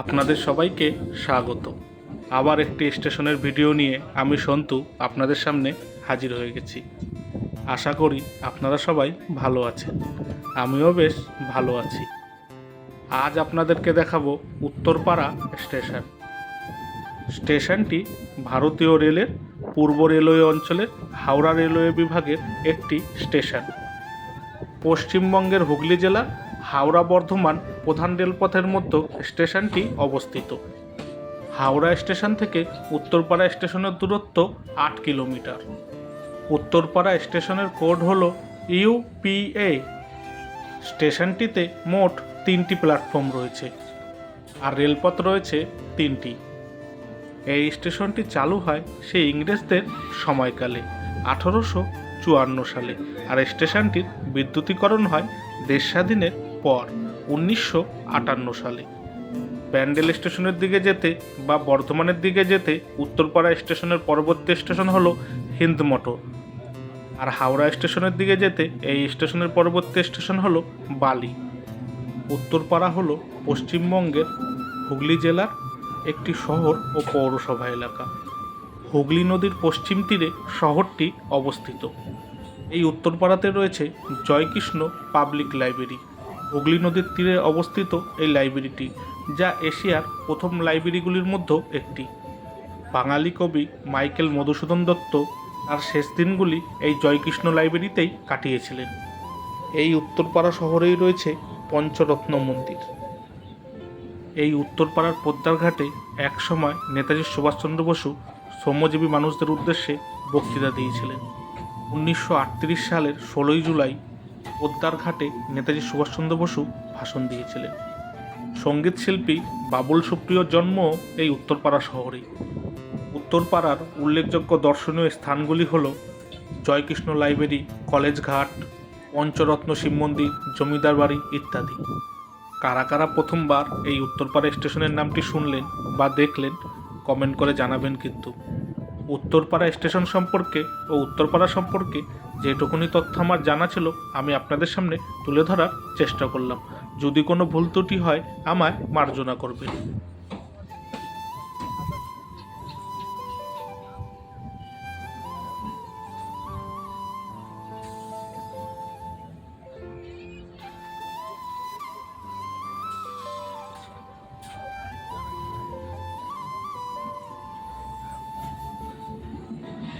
আপনাদের সবাইকে স্বাগত। আবার একটি স্টেশনের ভিডিও নিয়ে আমি সন্তু আপনাদের সামনে হাজির হয়ে গেছি। আশা করি আপনারা সবাই ভালো আছেন। আমিও বেশ ভালো আছি। আজ আপনাদেরকে দেখাবো উত্তরপাড়া স্টেশন। স্টেশনটি ভারতীয় রেলের পূর্ব রেলওয়ে অঞ্চলের হাওড়া রেলওয়ে বিভাগের একটি স্টেশন। পশ্চিমবঙ্গের হুগলি জেলার হাওড়া বর্ধমান প্রধান রেলপথের মধ্যে স্টেশনটি অবস্থিত। হাওড়া স্টেশন থেকে উত্তরপাড়া স্টেশনের দূরত্ব আট কিলোমিটার। উত্তরপাড়া স্টেশনের কোড হল ইউপিএ স্টেশনটিতে মোট তিনটি প্ল্যাটফর্ম রয়েছে আর রেলপথ রয়েছে তিনটি। এই স্টেশনটি চালু হয় সেই ইংরেজদের সময়কালে, আঠারোশো চুয়ান্ন সালে। আর স্টেশনটির বিদ্যুতীকরণ হয় দেশ স্বাধীনের পর উনিশশো আটান্ন সালে। ব্যান্ডেল স্টেশনের দিকে যেতে বা বর্ধমানের দিকে যেতে উত্তরপাড়া স্টেশনের পরবর্তী স্টেশন হলো হিন্দ মোটর। আর হাওড়া স্টেশনের দিকে যেতে এই স্টেশনের পরবর্তী স্টেশন হলো বালি। উত্তরপাড়া হলো পশ্চিমবঙ্গের হুগলি জেলার একটি শহর ও পৌরসভা এলাকা। হুগলি নদীর পশ্চিম তীরে শহরটি অবস্থিত। এই উত্তরপাড়াতে রয়েছে জয়কৃষ্ণ পাবলিক লাইব্রেরি। হুগলি নদীর তীরে অবস্থিত এই লাইব্রেরিটি, যা এশিয়ার প্রথম লাইব্রেরিগুলির মধ্যে একটি। বাঙালি কবি মাইকেল মধুসূদন দত্ত তার শেষ দিনগুলি এই জয়কৃষ্ণ লাইব্রেরিতেই কাটিয়েছিলেন। এই উত্তরপাড়া শহরেই রয়েছে পঞ্চরত্ন মন্দির। এই উত্তরপাড়ার পদ্মার ঘাটে একসময় নেতাজি সুভাষচন্দ্র বসু শ্রমজীবী মানুষদের উদ্দেশ্যে বক্তৃতা দিয়েছিলেন। উনিশশো আটত্রিশ সালের ষোলোই জুলাই পদ্মার ঘাটে নেতাজি সুভাষচন্দ্র বসু ভাষণ দিয়েছিলেন। সংগীত শিল্পী বাবুল সুপ্রিয়র জন্ম এই উত্তরপাড়া শহরেই। উত্তরপাড়ার উল্লেখযোগ্য দর্শনীয় স্থানগুলি হল জয়কৃষ্ণ লাইব্রেরি, কলেজ ঘাট, পঞ্চরত্ন শিব মন্দির, জমিদার বাড়ি ইত্যাদি। কারা কারা প্রথমবার এই উত্তরপাড়া স্টেশনের নামটি শুনলেন বা দেখলেন, কমেন্ট করে জানাবেন কিন্তু। উত্তরপাড়া স্টেশন সম্পর্কে ও উত্তরপাড়া সম্পর্কে যেটুকুনি তথ্য আমার জানা ছিল, আমি আপনাদের সামনে তুলে ধরার চেষ্টা করলাম। যদি কোনো ভুল ত্রুটি হয়, আমায় মার্জনা করবেন।